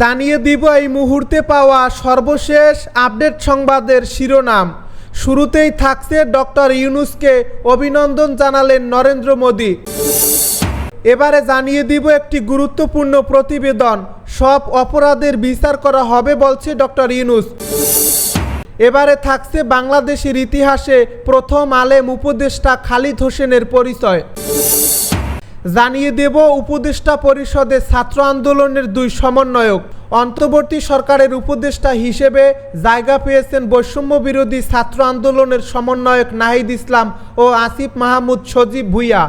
জানিয়ে দিব এই মুহূর্তে পাওয়া সর্বশেষ আপডেট সংবাদের শিরোনাম। শুরুতেই থাকছে ডক্টর ইউনুসকে অভিনন্দন জানালেন নরেন্দ্র মোদী। এবারে জানিয়ে দিব একটি গুরুত্বপূর্ণ প্রতিবেদন, সব অপরাধের বিচার করা হবে বলছে ডক্টর ইউনুস। এবারে থাকছে বাংলাদেশের ইতিহাসে প্রথম আলেম উপদেষ্টা খালিদ হোসেনের পরিচয়। জানিয়ে দেব উপদেষ্টা পরিষদে ছাত্র আন্দোলনের দুই সমন্বয়ক। অন্তর্বর্তী সরকারের উপদেষ্টা হিসেবে জায়গা পেয়েছেন বৈষম্য বিরোধী ছাত্র আন্দোলনের সমন্বয়ক নাহিদ ইসলাম ও আসিফ মাহমুদ সজীব ভুইয়া।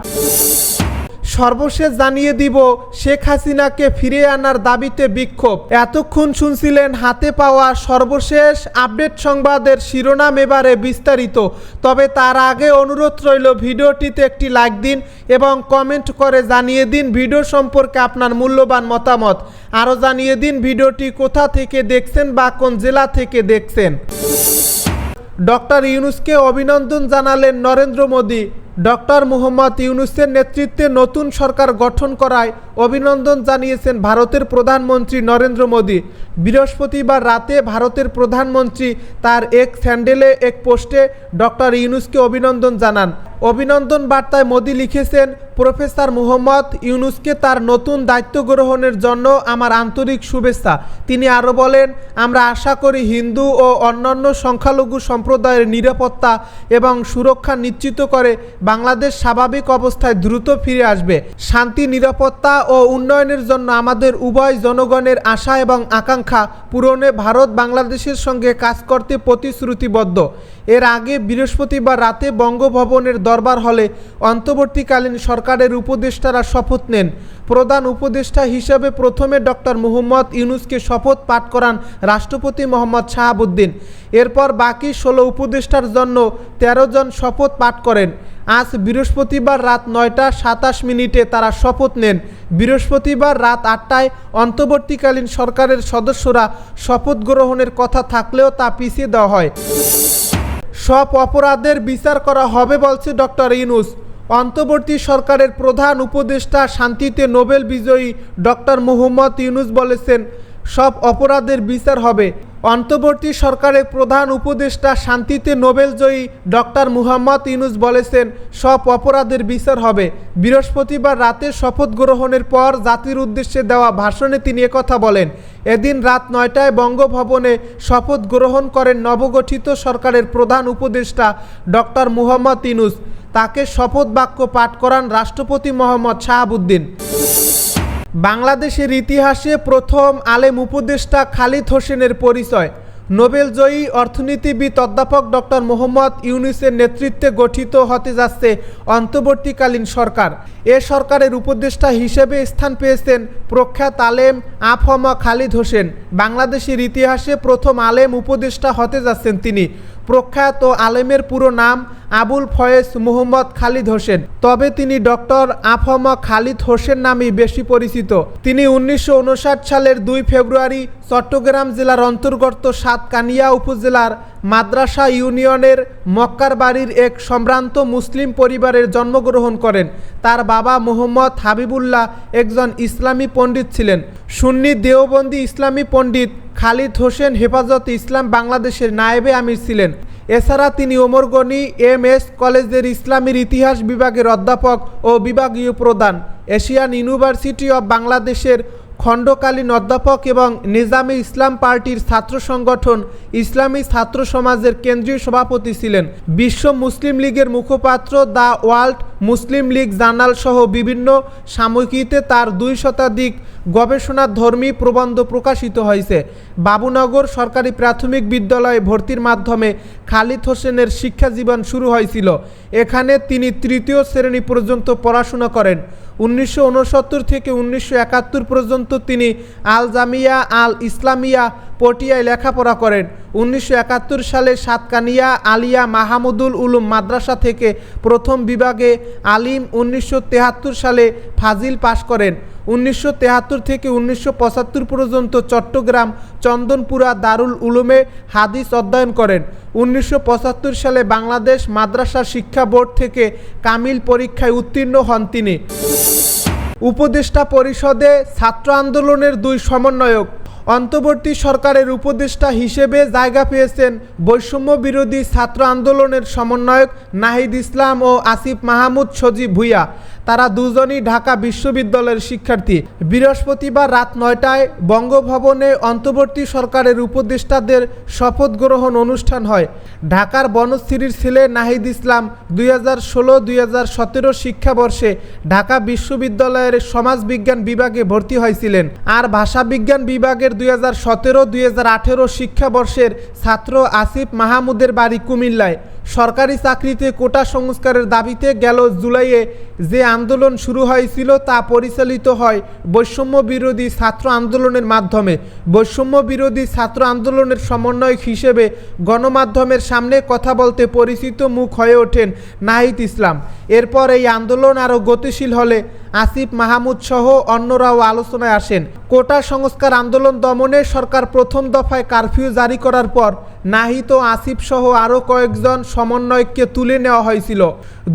সর্বশেষ জানিয়ে দিব, শেখ হাসিনাকে ফিরে আনার দাবিতে বিক্ষোভ। এতক্ষণ শুনছিলেন হাতে পাওয়া সর্বশেষ আপডেট সংবাদের শিরোনাম এবারে বিস্তারিত। তবে তার আগে অনুরোধ রইল, ভিডিওটিতে একটি লাইক দিন এবং কমেন্ট করে জানিয়ে দিন ভিডিও সম্পর্কে আপনার মূল্যবান মতামত। আরও জানিয়ে দিন ভিডিওটি কোথা থেকে দেখছেন বা কোন জেলা থেকে দেখছেন। ডক্টর ইউনুসকে অভিনন্দন জানালেন নরেন্দ্র মোদী। ডক্টর মোহাম্মদ ইউনুসের নেতৃত্বে নতুন সরকার গঠন করায় অভিনন্দন জানিয়েছেন ভারতের প্রধানমন্ত্রী নরেন্দ্র মোদী। বৃহস্পতিবার রাতে ভারতের প্রধানমন্ত্রী তার এক স্যান্ডেলে এক পোস্টে ডক্টর ইউনুসকে অভিনন্দন জানান। অভিনন্দন বার্তায় মোদী লিখেছেন, প্রফেসর মুহম্মদ ইউনুসকে তার নতুন দায়িত্ব গ্রহণের জন্য আমার আন্তরিক শুভেচ্ছা। তিনি আরও বলেন, আমরা আশা করি হিন্দু ও অন্যান্য সংখ্যালঘু সম্প্রদায়ের নিরাপত্তা এবং সুরক্ষা নিশ্চিত করে বাংলাদেশ স্বাভাবিক অবস্থায় দ্রুত ফিরে আসবে। শান্তি, নিরাপত্তা ও উন্নয়নের জন্য আমাদের উভয় জনগণের আশা এবং আকাঙ্ক্ষা পূরণে ভারত বাংলাদেশের সঙ্গে কাজ করতে প্রতিশ্রুতিবদ্ধ। এর আগে বৃহস্পতিবার রাতে বঙ্গভবনের দরবার হলে অন্তর্বর্তীকালীন সরকারের উপদেষ্টারা শপথ নেন। প্রধান উপদেষ্টা হিসেবে প্রথমে ডক্টর মুহম্মদ ইউনুসকে শপথ পাঠ করান রাষ্ট্রপতি মোহাম্মদ শাহাবুদ্দিন। এরপর বাকি ষোলো উপদেষ্টার জন্য ১৩ জন শপথ পাঠ করেন। আজ বৃহস্পতিবার রাত নয়টা সাতাশ মিনিটে তারা শপথ নেন। বৃহস্পতিবার রাত আটটায় অন্তর্বর্তীকালীন সরকারের সদস্যরা শপথ গ্রহণের কথা থাকলেও তা পিছিয়ে দেওয়া হয়। সব অপরাধের বিচার করা হবে বলছে ডক্টর ইউনুস। অন্তর্বর্তী সরকারের প্রধান উপদেষ্টা শান্তিতে নোবেল বিজয়ী ডক্টর মোহাম্মদ ইউনুস বলেছেন, সব অপরাধের বিচার হবে। অন্তর্বর্তী সরকারের প্রধান উপদেষ্টা শান্তিতে নোবেলজয়ী ডক্টর মুহাম্মদ ইউনুস বলেছেন, সব অপরাধের বিচার হবে। বৃহস্পতিবার রাতে শপথ গ্রহণের পর জাতির উদ্দেশ্যে দেওয়া ভাষণে তিনি একথা বলেন, এদিন রাত নয়টায় বঙ্গভবনে শপথ গ্রহণ করেন নবগঠিত সরকারের প্রধান উপদেষ্টা ডক্টর মুহাম্মদ ইউনুস। তাকে শপথ বাক্য পাঠ করান রাষ্ট্রপতি মোহাম্মদ শাহাবুদ্দিন। বাংলাদেশের ইতিহাসে প্রথম আলেম উপদেষ্টা খালিদ হোসেনের পরিচয়। নোবেলজয়ী অর্থনীতিবিদ অধ্যাপক ডক্টর মোহাম্মদ ইউনুসের নেতৃত্বে গঠিত হতে যাচ্ছে অন্তর্বর্তীকালীন সরকার। এ সরকারের উপদেষ্টা হিসেবে স্থান পেয়েছেন প্রখ্যাত আলেম আফমা খালিদ হোসেন। বাংলাদেশের ইতিহাসে প্রথম আলেম উপদেষ্টা হতে যাচ্ছেন তিনি। প্রখ্যাত আলেমের পুরো নাম আবুল ফয়েজ মোহাম্মদ খালিদ হোসেন। তবে তিনি ডক্টর আফমা খালিদ হোসেন নামেই বেশি পরিচিত। তিনি উনিশশো উনষাট সালের দুই ফেব্রুয়ারি চট্টগ্রাম জেলার অন্তর্গত সাতকানিয়া উপজেলার মাদ্রাসা ইউনিয়নের মক্কার বাড়ির এক সম্ভ্রান্ত মুসলিম পরিবারের জন্মগ্রহণ করেন। তার বাবা মোহাম্মদ হাবিবুল্লাহ একজন ইসলামী পণ্ডিত ছিলেন। সুন্নি দেওবন্দি ইসলামী পণ্ডিত খালিদ হোসেন হেফাজত ইসলাম বাংলাদেশের নায়েবে আমির ছিলেন। এছাড়া তিনি ওমরগনি, এম এস কলেজের ইসলামীর ইতিহাস বিভাগের অধ্যাপক ও বিভাগীয় প্রধান। এশিয়ান ইউনিভার্সিটি অব বাংলাদেশের খণ্ডকালীন অধ্যাপক এবং নিজামে ইসলাম পার্টির ছাত্র সংগঠন ইসলামী ছাত্র সমাজের কেন্দ্রীয় সভাপতি ছিলেন। বিশ্ব মুসলিম লীগের মুখপাত্র the World Muslim League Journal সহ বিভিন্ন সাময়িকীতে তার দুই শতাধিক গবেষণা ধর্মী প্রবন্ধ প্রকাশিত হয়েছে। বাবুনগর সরকারি প্রাথমিক বিদ্যালয়ে ভর্তির মাধ্যমে খালিদ হোসেনের শিক্ষা জীবন শুরু হয়েছিল। এখানে তিনি তৃতীয় শ্রেণি পর্যন্ত পড়াশোনা করেন। উনিশশো উনসত্তর থেকে উনিশশো একাত্তর পর্যন্ত তিনি আল জামিয়া, আল ইসলামিয়া পটিয়ায় লেখাপড়া করেন। উনিশশো একাত্তর সালে সাতকানিয়া আলিয়া মাহমুদুল উলুম মাদ্রাসা থেকে প্রথম বিভাগে আলিম উনিশশো সালে ফাজিল পাশ করেন। উনিশশো থেকে উনিশশো পঁচাত্তর পর্যন্ত চট্টগ্রাম, চন্দনপুরা, দারুল উলুমে হাদিস অধ্যয়ন করেন। উনিশশো পঁচাত্তর সালে বাংলাদেশ মাদ্রাসা শিক্ষা বোর্ড থেকে কামিল পরীক্ষায় উত্তীর্ণ হন তিনি। উপদেষ্টা পরিষদে ছাত্র আন্দোলনের দুই সমন্বয়ক। অন্তর্বর্তী সরকারের উপদেষ্টা হিসেবে জায়গা পেয়েছেন বৈষম্য বিরোধী ছাত্র আন্দোলনের সমন্বয়ক নাহিদ ইসলাম ও আসিফ মাহমুদ সজীব ভুইয়া। তারা দুজনই ঢাকা বিশ্ববিদ্যালয়ের শিক্ষার্থী। বৃহস্পতিবার রাত নয়টায় বঙ্গভবনে অন্তর্বর্তী সরকারের উপদেষ্টাদের শপথ গ্রহণ অনুষ্ঠান হয়। ঢাকার বনশ্রীর ছেলে নাহিদ ইসলাম দুই হাজার ষোলো দুই হাজার সতেরো শিক্ষাবর্ষে ঢাকা বিশ্ববিদ্যালয়ের সমাজবিজ্ঞান বিভাগে ভর্তি হয়েছিলেন। আর ভাষাবিজ্ঞান বিভাগের দুই হাজার সতেরো দুই হাজার আঠেরো শিক্ষাবর্ষের ছাত্র আসিফ মাহমুদের বাড়ি কুমিল্লায়। সরকারি চাকরিতে কোটা সংস্কারের দাবিতে গেল জুলাইয়ে যে আন্দোলন শুরু হয়েছিল তা পরিচালিত হয় বৈষম্য বিরোধী ছাত্র আন্দোলনের মাধ্যমে। বৈষম্য বিরোধী ছাত্র আন্দোলনের সমন্বয়ক হিসেবে গণমাধ্যমের সামনে কথা বলতে পরিচিত মুখ হয়ে ওঠেন নাহিদ ইসলাম। এরপর এই আন্দোলন আরও গতিশীল হলে আসিফ মাহমুদ সহ অন্যরাও আলোচনায় আসেন। কোটা সংস্কার আন্দোলন দমনে সরকার প্রথম দফায় কারফিউ জারি করার পর নাহিদ ও আসিফ সহ আরও কয়েকজন সমন্বয়ককে তুলে নেওয়া হয়েছিল।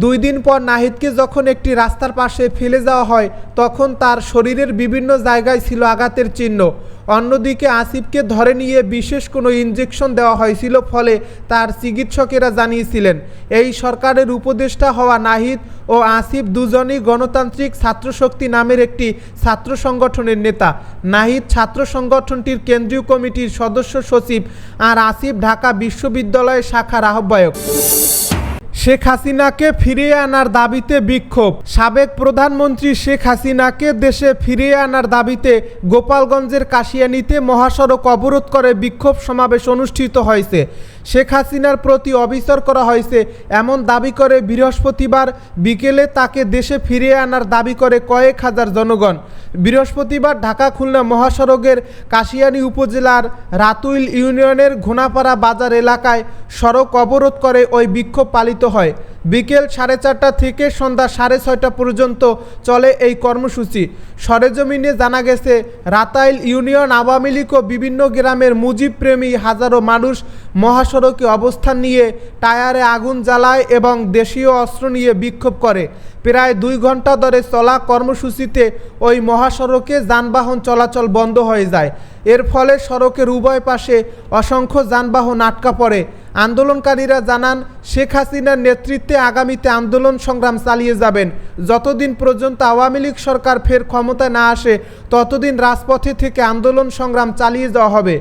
দুই দিন পর নাহিদকে যখন একটি রাস্তার পাশে ফেলে যাওয়া হয়, তখন তার শরীরের বিভিন্ন জায়গায় ছিল আঘাতের চিহ্ন। অন্যদিকে আসিফকে ধরে নিয়ে বিশেষ কোনো ইঞ্জেকশন দেওয়া হয়েছিল ফলে তার চিকিৎসকেরা জানিয়েছিলেন, এই সরকারের উপদেষ্টা হওয়া নাহিদ ও আসিফ দুজনই গণতান্ত্রিক ছাত্রশক্তি নামের একটি ছাত্র সংগঠনের নেতা। নাহিদ ছাত্র সংগঠনটির কেন্দ্রীয় কমিটির সদস্য সচিব আর আসিফ ঢাকা বিশ্ববিদ্যালয় শাখার আহ্বায়ক। শেখ হাসিনাকে ফিরিয়ে আনার দাবিতে বিক্ষোভ। সাবেক প্রধানমন্ত্রী শেখ হাসিনাকে দেশে ফিরিয়ে আনার দাবিতে গোপালগঞ্জের কাশিয়ানিতে মহাসড়ক অবরোধ করে বিক্ষোভ সমাবেশ অনুষ্ঠিত হয়েছে। শেখ হাসিনার প্রতি অবিচার করা হয়েছে। এমন দাবি করে বৃহস্পতিবার বিকেলে তাকে দেশে ফিরিয়ে আনার দাবি করে কয়েক হাজার জনগণ। বৃহস্পতিবার ঢাকা খুলনা মহাসড়কের কাশিয়ানি উপজেলার রাতুইল ইউনিয়নের ঘোনাপাড়া বাজার এলাকায় সড়ক অবরোধ করে ওই বিক্ষোভ পালিত হয়। বিকেল সাড়ে চারটা থেকে সন্ধ্যা সাড়ে ছয়টা পর্যন্ত চলে এই কর্মসূচি। সরেজমিনে জানা গেছে, রাতাইল ইউনিয়ন আওয়ামী লীগ ও বিভিন্ন গ্রামের মুজিব প্রেমী হাজারো মানুষ মহাসড়কে অবস্থান নিয়ে টায়ারে আগুন জ্বালায় এবং দেশীয় অস্ত্র নিয়ে বিক্ষোভ করে। প্রায় দুই ঘণ্টা ধরে চলা কর্মসূচিতে ওই মহাসড়কে যানবাহন চলাচল বন্ধ হয়ে যায়। এর ফলে সড়কের উভয় পাশে অসংখ্য যানবাহন আটকা পড়ে। আন্দোলনকারীরা জানান, শেখ হাসিনার নেতৃত্বে আগামীতে আন্দোলন সংগ্রাম চালিয়ে যাবেন। যতদিন পর্যন্ত আওয়ামী লীগ সরকার ফের ক্ষমতায় না আসে, ততদিন রাজপথে থেকে আন্দোলন সংগ্রাম চালিয়ে যাওয়া হবে।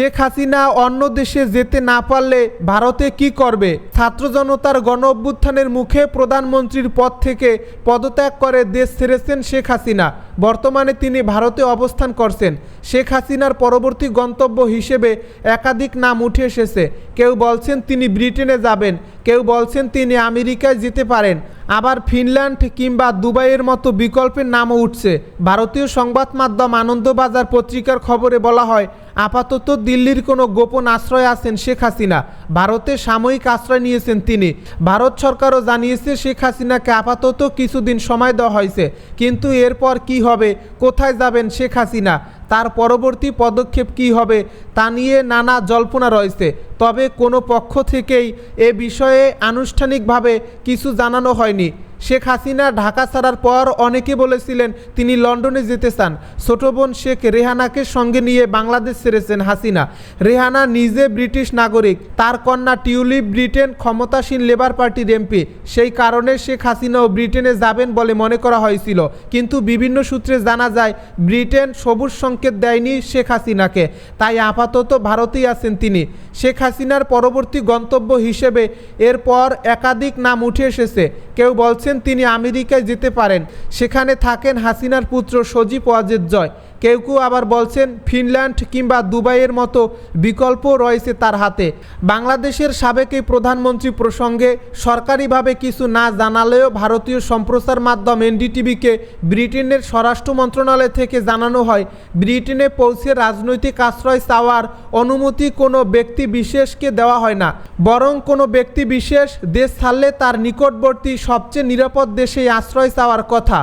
শেখ হাসিনা অন্য দেশে যেতে না পারলে ভারতে কি করবে? ছাত্র জনতার গণ অভ্যুত্থানের মুখে প্রধানমন্ত্রীর পদ থেকে পদত্যাগ করে দেশ ছেড়েছেন শেখ হাসিনা। বর্তমানে তিনি ভারতে অবস্থান করছেন। শেখ হাসিনার পরবর্তী গন্তব্য হিসেবে একাধিক নাম উঠে এসেছে। কেউ বলছেন তিনি ব্রিটেনে যাবেন, কেউ বলছেন তিনি আমেরিকায় যেতে পারেন। আবার ফিনল্যান্ড কিংবা দুবাইয়ের মতো বিকল্পের নামও উঠছে। ভারতীয় সংবাদ মাধ্যম আনন্দবাজার পত্রিকার খবরে বলা হয়, আপাতত দিল্লির কোনো গোপন আশ্রয় আছেন শেখ হাসিনা। ভারতে সাময়িক আশ্রয় নিয়েছেন তিনি। ভারত সরকারও জানিয়েছে, শেখ হাসিনাকে আপাতত কিছুদিন সময় দেওয়া হয়েছে। কিন্তু এরপর কি হবে? কোথায় যাবেন শেখ হাসিনা? তার পরবর্তী পদক্ষেপ কি হবে? তা নিয়ে নানা জল্পনা রয়েছে। তবে কোনো পক্ষ থেকেই এ বিষয়ে আনুষ্ঠানিকভাবে কিছু জানানো হয়নি। শেখ হাসিনা ঢাকা ছাড়ার পর অনেকে বলেছিলেন তিনি লন্ডনে যেতে চান। ছোট বোন শেখ রেহানাকে সঙ্গে নিয়ে বাংলাদেশ ছেড়েছেন হাসিনা। রেহানা নিজে ব্রিটিশ নাগরিক, তার কন্যা টিউলিপ ব্রিটেন ক্ষমতাসীন লেবার পার্টির এমপি। সেই কারণে শেখ হাসিনাও ব্রিটেনে যাবেন বলে মনে করা হয়েছিল। কিন্তু বিভিন্ন সূত্রে জানা যায়, ব্রিটেন সবুজ সংকেত দেয়নি শেখ হাসিনাকে। তাই আপাতত ভারতেই আছেন তিনি। শেখ হাসিনার পরবর্তী গন্তব্য হিসেবে এরপর একাধিক নাম উঠে এসেছে। কেউ বলছেন তিনি আমেরিকায় যেতে পারেন। সেখানে থাকেন হাসিনার পুত্র সজীব ওয়াজেদ জয়। কেউ কেউ আবার বলছেন, ফিনল্যান্ড কিংবা দুবাইয়ের মতো বিকল্প রয়েছে তার হাতে। বাংলাদেশের সাবেক প্রধানমন্ত্রী প্রসঙ্গে সরকারিভাবে কিছু না জানালেও ভারতীয় সম্প্রচার মাধ্যম এনডিটিভিকে ব্রিটেনের স্বরাষ্ট্র মন্ত্রণালয় থেকে জানানো হয়, ব্রিটেনে পৌঁছে রাজনৈতিক আশ্রয় চাওয়ার অনুমতি কোনো ব্যক্তি বিশেষকে দেওয়া হয় না। বরং কোনো ব্যক্তি বিশেষ দেশ ছাড়লে তার নিকটবর্তী সবচেয়ে নিরাপদ দেশেই আশ্রয় চাওয়ার কথা।